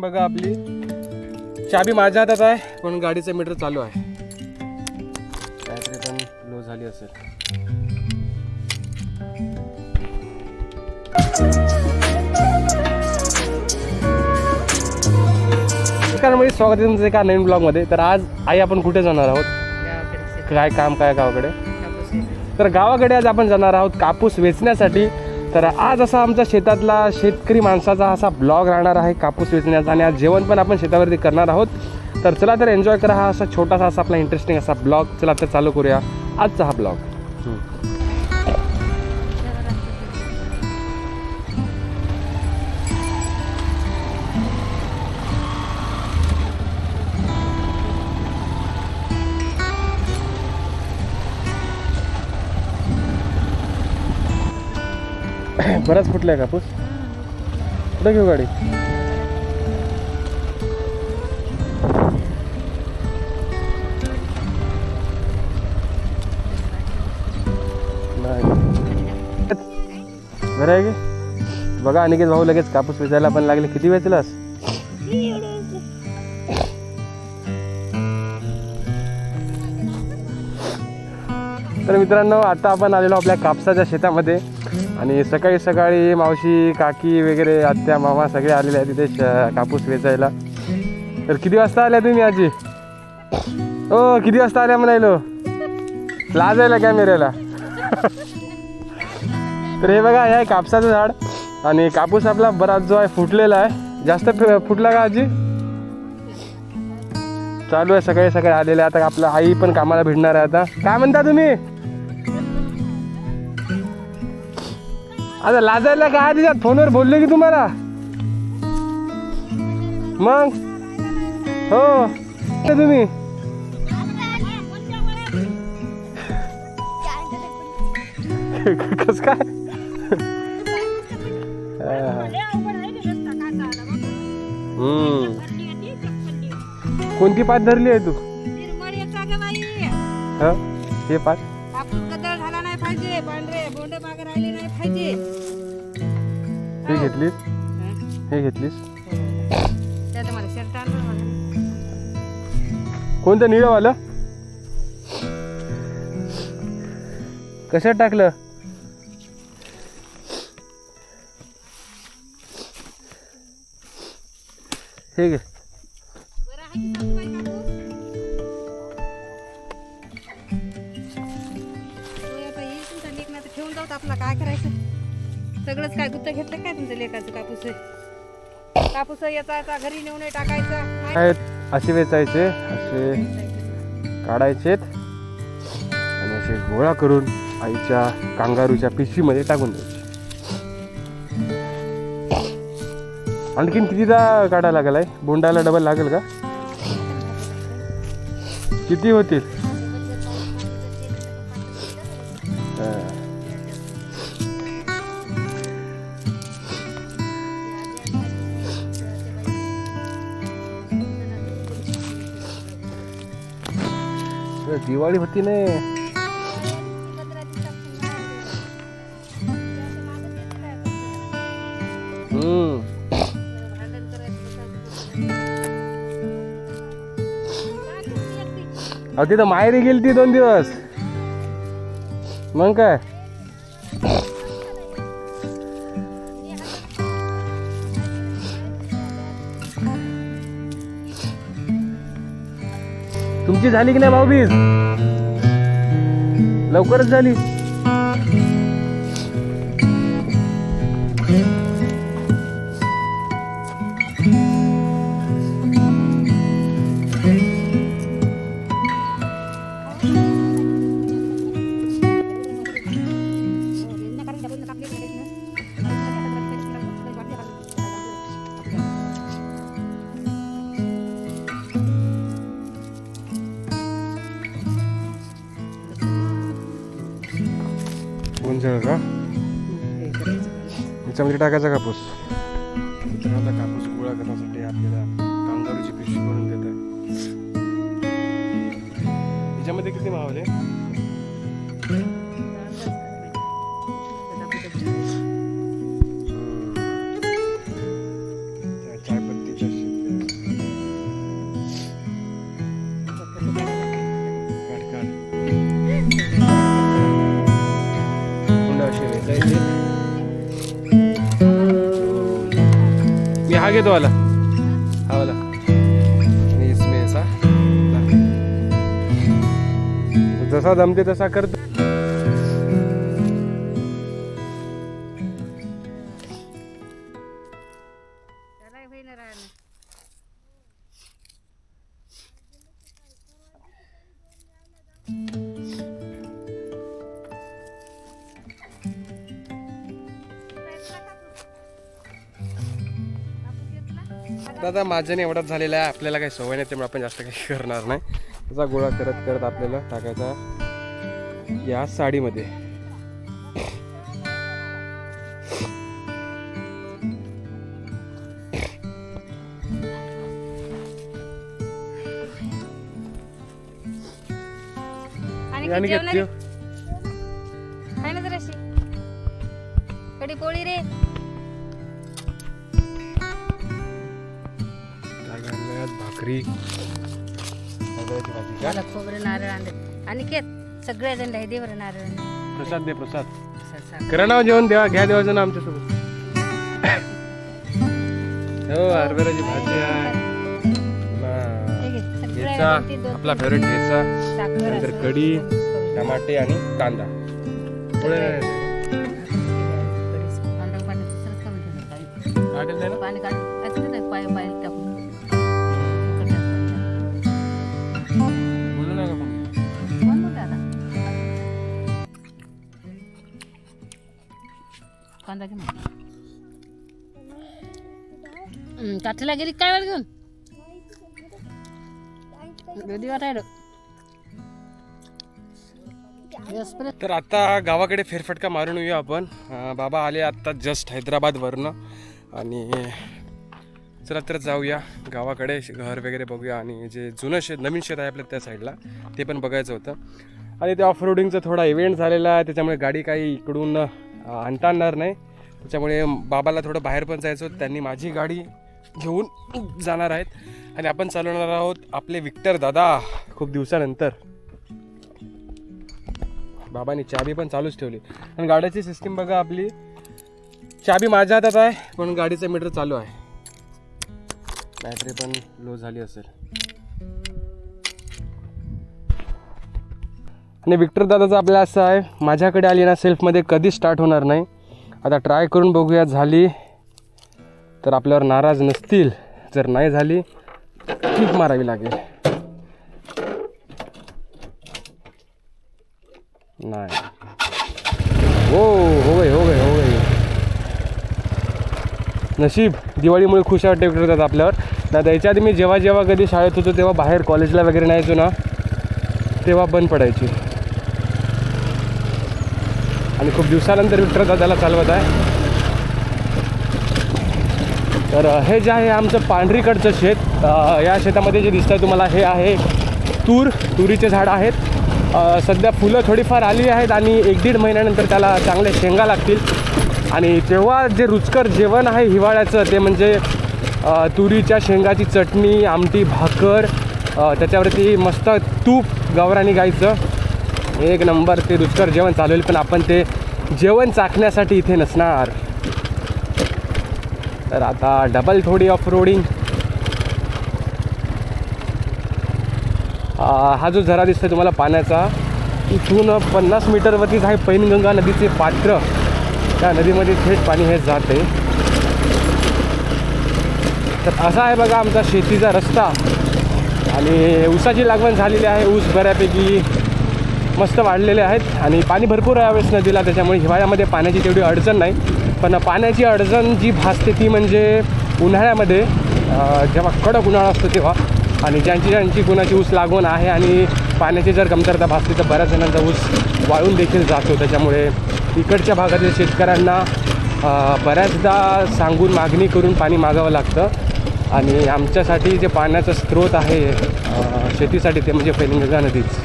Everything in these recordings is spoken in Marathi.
बघा आपली. चाबी माझ्या हातात आहे पण गाडीचं मीटर चालू आहे. बॅटरी पण लो झाली असेल. नमस्कार स्वागत आहे तुमचं एका नवीन ब्लॉगमध्ये तर आज आई आपण कुठे जाणार आहोत? काय काम काय गावाकडे. तर गावाकडे आज आपण जाणार आहोत कापूस वेचण्यासाठी. तर आज असा आमच्या शेतातला शेतकरी माणसाचा असा ब्लॉग राहणार आहे कापूस वेचण्याचा आणि आज जेवण पण आपण शेतावरती करणार आहोत. तर चला तर एन्जॉय करा हा असा छोटासा असा आपला इंटरेस्टिंग असा ब्लॉग. चला तर चालू करूया. आजचा हा ब्लॉग. बराच फुटलाय आहे कापूस. कुठं घेऊ गाडी? नाही. आहे की? बघा अनिकेत भाऊ लगेच कापूस वेचायला पण लागले. किती वेचलास तर मित्रांनो आता आपण आलेलो आपल्या कापसाच्या शेतामध्ये. आणि सकाळी सकाळी मावशी काकी वगैरे आत्या मामा सगळे आलेले आहेत तिथे कापूस वेचायला. तर किती वाजता आल्या तुम्ही आजी? हो किती वाजता आल्या म्हणायलो? लाजायला कॅमेऱ्याला. तर हे बघा हे आहे कापसाचं झाड. आणि कापूस आपला बराच जो आहे फुटलेला आहे. जास्त फुटला का आजी? चालू आहे सकाळी सकाळी आलेले. आता आपला आई पण कामाला भिडणार आहे आता. काय म्हणता तुम्ही? आता लाजायला काय तिच्यात फोनवर बोललो की तुम्हाला? मग? हो. तुम्ही? कस काय? हम्म. कोणती पात धरली आहे तू? ह? हे घेतलीस? हे? घेतलीस? त्यात मला शर्ट आणलं. कोणतं कशात टाकलं? हे घे. काय गुत्त घेतलं काय तुमच्या लेकाचं कापूस कापूस याचा घरी नेऊन टाकायचा. आहेत. असे वेचायचे असे काढायचेत आणि असे गोळा करून आईच्या कांगारूच्या पिशवीमध्ये टाकून द्यायचे. आणखीन कितीदा काढायला लागलाय? बोंडाला डबल लागेल का? किती होतील? दिवाळी होती ने. हम्म. तिथं माहेरी गेली ती दोन दिवस. मग काय? तुमची झाली की नाही भाऊ बीज लवकरच झाली. याच्यामध्ये टाकायचा कापूस. मित्रांनो कापूस गोळा करण्यासाठी आपल्याला कांगारूची पिशवी करून देत आहे. याच्यामध्ये किती मावले? तो वाला हा वाला आणि इसमें ऐसा जसा जमते तसा करतो दादा माझ्याने एवढाच झालेला आहे. आपल्याला काही सवय नाही त्यामुळे आपण जास्त काही करणार नाही. त्याचा गोळा करत करत आपल्याला टाकायचा या साडीमध्ये. आणि भाकरी. तांदळाची भाजी का मला खोबरं नारळ आणले आणि केत सगळ्या जण आहे दे बरं नारळ प्रसाद दे प्रसाद. सा- सा- करा ना जेवण देवा घ्या देवाचं ना आमच्यासोबत. हो हरभऱ्याची भाजी आहे. हे ना, घे, सगळ्या ठेचा जण ते दोन- आपला फेवरेट ठेचा साखर नंतर असं. कढी. टमाटे आणि कांदा. थोडे कढी- पाणी ठेवलं काढून घे मग. काठीला गेली काय वेळ घेऊन? तर आता गावाकडे फेरफटका मारून येऊया आपण. बाबा आले आत्ता जस्ट हैदराबादवरनं. आणि चला तर जाऊया गावाकडे घर वगैरे बघूया. आणि जे जुनं शेत नवीन शेत आहे आपल्या त्या साईडला ते पण बघायचं होतं. आणि ते ऑफ रोडिंगचा थोडा इव्हेंट झालेला आहे त्याच्यामुळे गाडी काही इकडून आणता येणार नाही. त्याच्यामुळे बाबाला थोडं बाहेर पण जायचं होतं त्यांनी माझी गाडी घेऊन जाणार आहेत. आणि आपण चालवणार आहोत आपले विक्टर दादा खूप दिवसानंतर. बाबांनी चाबी पण चालूच ठेवली. आणि गाड्याची सिस्टीम बघा आपली. चाबी माझ्या हातात आहे पण गाडीचं मीटर चालू आहे. बॅटरी पण लो झाली असेल. आणि विक्टर दादाचं आपला असं आहे माझ्याकडे आली ना सेल्फमध्ये कधीच स्टार्ट होणार नाही. आता ट्राय करून बघूया झाली. तर आपल्यावर नाराज नसतील जर नाही झाली ठीक मारावी लागेल. नाही. हो हो गई हो गई हो गई. नशीब दिवाळीमुळे खुश वाटते करतात आपल्यावर. ना त्याच्या आधी मी जेव्हा जेव्हा कधी शाळेत होतो तेव्हा बाहेर कॉलेजला वगैरे नाही यायचो ना तेव्हा बंद पडायची. आणि खूप दिवसानंतर विक्टर दादाला चालवत आहे. तर हे जे आहे आमचं पांढरीकडचं शेत या शेतामध्ये जे दिसतं तुम्हाला हे आहे तूर तुरीचे झाड आहेत. सध्या फुलं थोडीफार आली आहेत आणि एक दीड महिन्यानंतर त्याला चांगल्या शेंगा लागतील. आणि तेव्हा जे रुचकर जेवण आहे हिवाळ्याचं ते म्हणजे तुरीच्या शेंगाची चटणी आमटी भाकर त्याच्यावरती मस्त तूप गावरानी गाईचं एक नंबर ते रुचकर जेवण चालू पण आपण ते जेवण चाखण्यासाठी इथे नसणार. तर आता डबल थोडी ऑफ रोडिंग हा जो झरा दिसतोय तुम्हाला पाण्याचा इथून पन्नास मीटरवरतीच आहे पैनगंगा नदीचे पात्र. त्या नदीमध्ये थेट पाणी हे जाते. तर असा आहे बघा आमचा शेतीचा रस्ता. आणि ऊसाची लागवण झालेली आहे ऊस बऱ्यापैकी मस्त वाढलेले आहेत आणि पाणी भरपूर यावेळेस नदीला त्याच्यामुळे हिवाळ्यामध्ये पाण्याची तेवढी अडचण नाही. पण पाण्याची अडचण जी भासते ती म्हणजे उन्हाळ्यामध्ये जेव्हा कडक उन्हाळा असतो तेव्हा. आणि ज्यांची ज्यांची कुणाची ऊस लागून आहे आणि पाण्याची जर कमतरता भासते तर बऱ्याच जणांचा ऊस वाळून देखील जातो. त्याच्यामुळे इकडच्या भागातील शेतकऱ्यांना बऱ्याचदा सांगून मागणी करून पाणी मागावं लागतं. आणि आमच्यासाठी जे पाण्याचा स्रोत आहे शेतीसाठी ते म्हणजे पैनगंगा नदीच.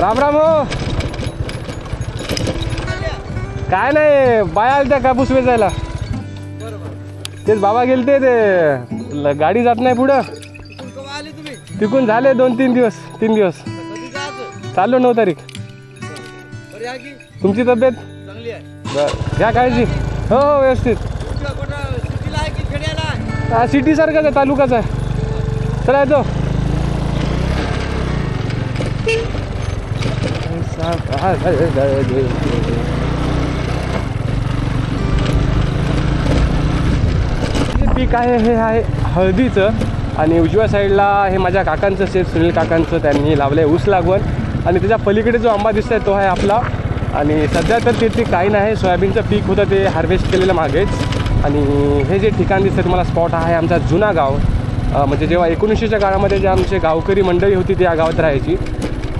राम राम हो. काय नाही बाया आल त्या कापूस वेचायला. तेच बाबा गेलते ते गाडी जात नाही पुढं. तिकून झाले दोन तीन दिवस तीन दिवस. चाललो नऊ तारीख. तुमची तब्येत? घ्या काळजी. हो हो व्यवस्थित. हा सिटी सारखाच आहे तालुकाच आहे. चला येतो. जे पीक आहे हे आहे हळदीचं आणि उजव्या साईडला हे माझ्या काकांचं शेत सुनील काकांचं त्यांनी लावलं आहे ऊस लागवण आणि त्याच्या पलीकडे जो आंबा दिसतोय तो आहे आपला. आणि सध्या तर तिथे काही नाही सोयाबीनचं पीक होतं ते हार्वेस्ट केलेलं मागेच. आणि हे जे ठिकाण दिसतं तुम्हाला स्पॉट आहे आमचा जुना गाव. म्हणजे जेव्हा एकोणीसशेच्या काळामध्ये जे आमचे गावकरी मंडळी होती ती या गावात राहायची.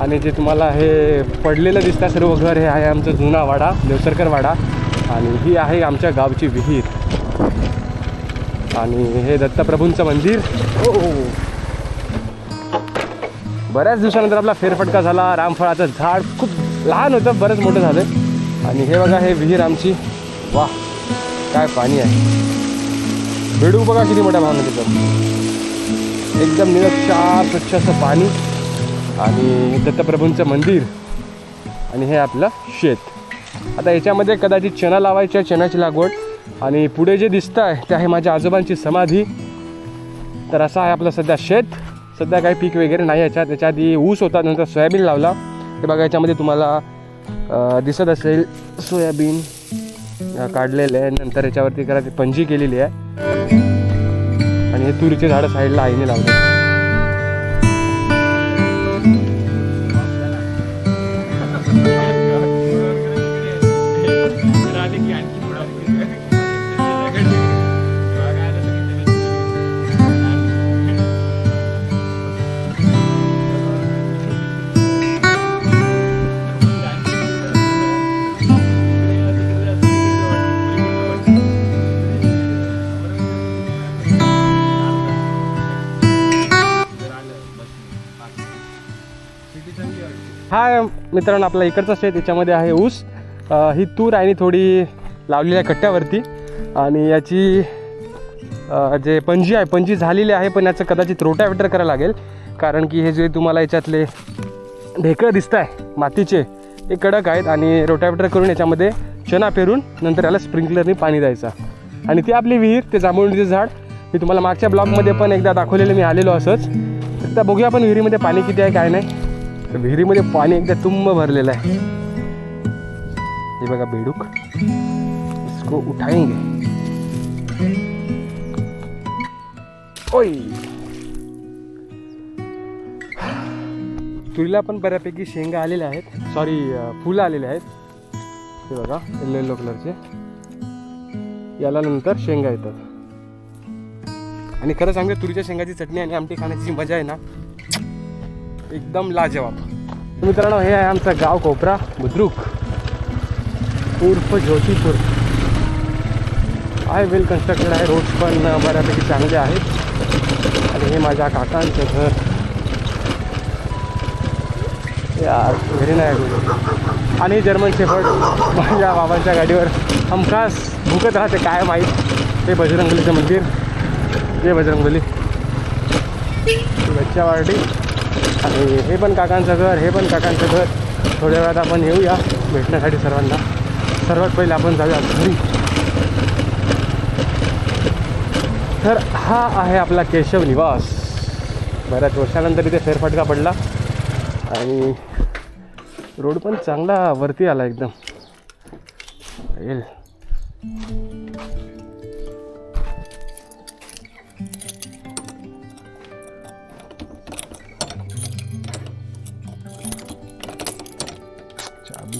आणि जे तुम्हाला हे पडलेलं दिसतं सर्व घर हे आहे आमचं जुना वाडा देवसरकर वाडा. आणि ही आहे आमच्या गावची विहीर. आणि हे दत्तप्रभूंचं मंदिर. हो बऱ्याच दिवसानंतर आपला फेरफटका झाला. रामफळाचं झाड खूप लहान होतं बरंच मोठं झालं. आणि हे बघा हे विहीर आमची. वा काय पाणी आहे. बेडू बघा किती मोठ्या भावना तिथं एकदम निरक्षार स्वच्छ असं पाणी. आणि दत्तप्रभूंचं मंदिर. आणि हे आपलं शेत. आता याच्यामध्ये कदाचित चणा लावायची आहे चण्याची लागवड. आणि पुढे जे दिसतं आहे ते आहे माझ्या आजोबांची समाधी. तर असं आहे आपलं सध्या शेत. सध्या काही पीक वगैरे नाही याच्यात. त्याच्या आधी ऊस होता नंतर सोयाबीन लावला. हे बघा याच्यामध्ये तुम्हाला दिसत असेल सोयाबीन. काढलेले काढलेलं आहे. नंतर याच्यावरती करा ती पंजी केलेली आहे. आणि हे तुरीचे झाडं साईडला आईने लावले मित्रांनो आपला इकडचा शेत याच्यामध्ये आहे ऊस. ही तूर आणि थोडी लावलेली आहे कट्ट्यावरती. आणि याची जे पंजी आहे पंजी झालेली आहे पण याचं कदाचित रोटावेटर करायला लागेल. कारण की हे जे तुम्हाला याच्यातले ढेकळं दिसत आहे मातीचे ते कडक आहेत आणि रोटावेटर करून याच्यामध्ये चना पेरून नंतर याला स्प्रिंकलरने पाणी द्यायचं. आणि ती आपली विहीर ते जांभुळीचं झाड मी तुम्हाला मागच्या ब्लॉगमध्ये पण एकदा दाखवलेलं मी आलेलो असंच. एकदा बघूया आपण विहिरीमध्ये पाणी किती आहे काय नाही. विहिरीमध्ये पाणी एकदा तुंब भरलेलं आहे. हे बघा बेडूक. इसको उठाएंगे. ओय! तुरीला पण बऱ्यापैकी शेंगा आलेल्या आहेत. सॉरी फुलं आलेले आहेत. हे बघा येल्लो येल्लो कलरचे. याला नंतर शेंगा येतात. आणि खरं सांगू तुरीच्या शेंगाची चटणी आणि आमटी खाण्याची मजा आहे ना? एकदम लाजवाब. मित्रांनो हे आहे आमचं गाव कोपरा बुद्रुक. उर्फ ज्योतिपूर. आहे वेल कन्स्ट्रक्टेड आहे रोड्स पण बऱ्यापैकी चांगले आहेत. आणि हे माझ्या काकांचं घर. यार घरी नाही आहे आणि जर्मन शेफर्ड माझ्या बाबांच्या गाडीवर. हमखास भुकत राहते काय माहीत? ते बजरंगलीचं मंदिर. जय बजरंगबली. बच्चा वार्डी. आणि हे पण काकांचं घर हे पण काकांचं घर. थोड्या वेळात आपण येऊया भेटण्यासाठी सर्वांना. सर्वात पहिले आपण जाऊया घरी. तर हा आहे आपला केशव निवास. बऱ्याच वर्षानंतर इथे फेरफटका पडला. आणि रोड पण चांगला वरती आला एकदम. येईल.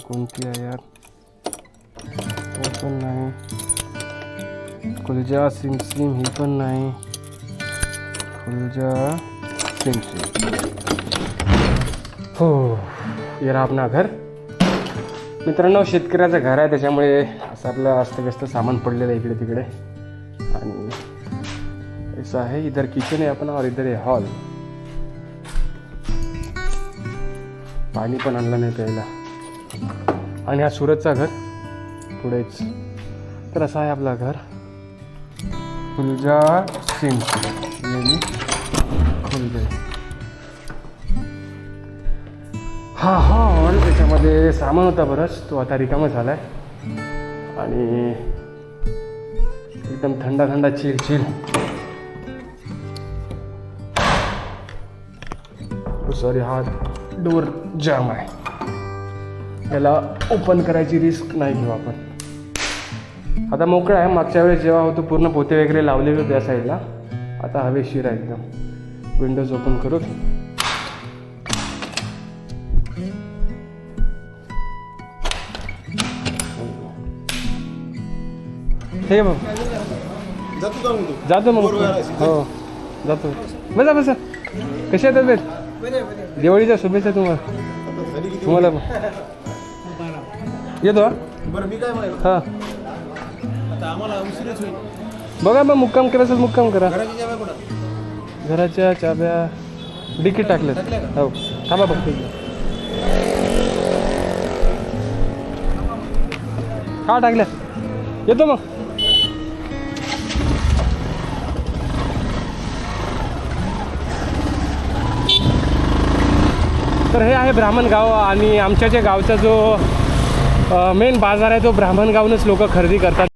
कोणती आहे यार। तो पण नाही। कुलजा सिम सिम ही पण नाही। कुलजा सिम सिम। हो ये आपणा घर। मित्रांनो शेतकऱ्याचं घर आहे त्याच्यामुळे असं आपलं अस्तव्यस्त सामान पडलेलं आहे इकडे तिकडे. आणि असं आहे इधर किचन आहे आपण और इधर आहे हॉल पाणी पण आणलं नाही प्यायला. आणि हा सुरतचा घर. पुढेच. तर असा आहे आपलं घर. फुलजा सिंग यांनी हा हॉल त्याच्यामध्ये सामान होता बरंच. तो आता रिकामा झाला आहे आणि एकदम थंडा थंडा चिल चिल सॉरी हा डोर जाम आहे. याला ओपन करायची रिस्क नाही घेऊ आपण. आता मोकळा आहे. मागच्या वेळेस जेव्हा होतो पूर्ण पोते वगैरे लावलेले होते या साईडला आता हवेशीर आहे एकदम. विंडोज ओपन करू. हे बघ. जातो का मग जातो मग. हो. जातो. बसा बसा. कशी तब्येत? दिवाळीच्या शुभेच्छा तुम्हाला. तुम्हाला येतो हा? बरं मी काय हा. आता आम्हाला उशीरच होईल. बघा मग मुक्काम करायचं तर मुक्काम करा. घराची जेव्हा कुठं? घराच्या चाब्या डिकीट टाकल्यात. हो. थांबा बघतो हा टाकल्या येतो मग. तर हे आहे ब्राह्मणगाव आणि आमच्या जे गावचा जो मेन बाजार आहे तो ब्राह्मणगावनंच लोक खरेदी करतात.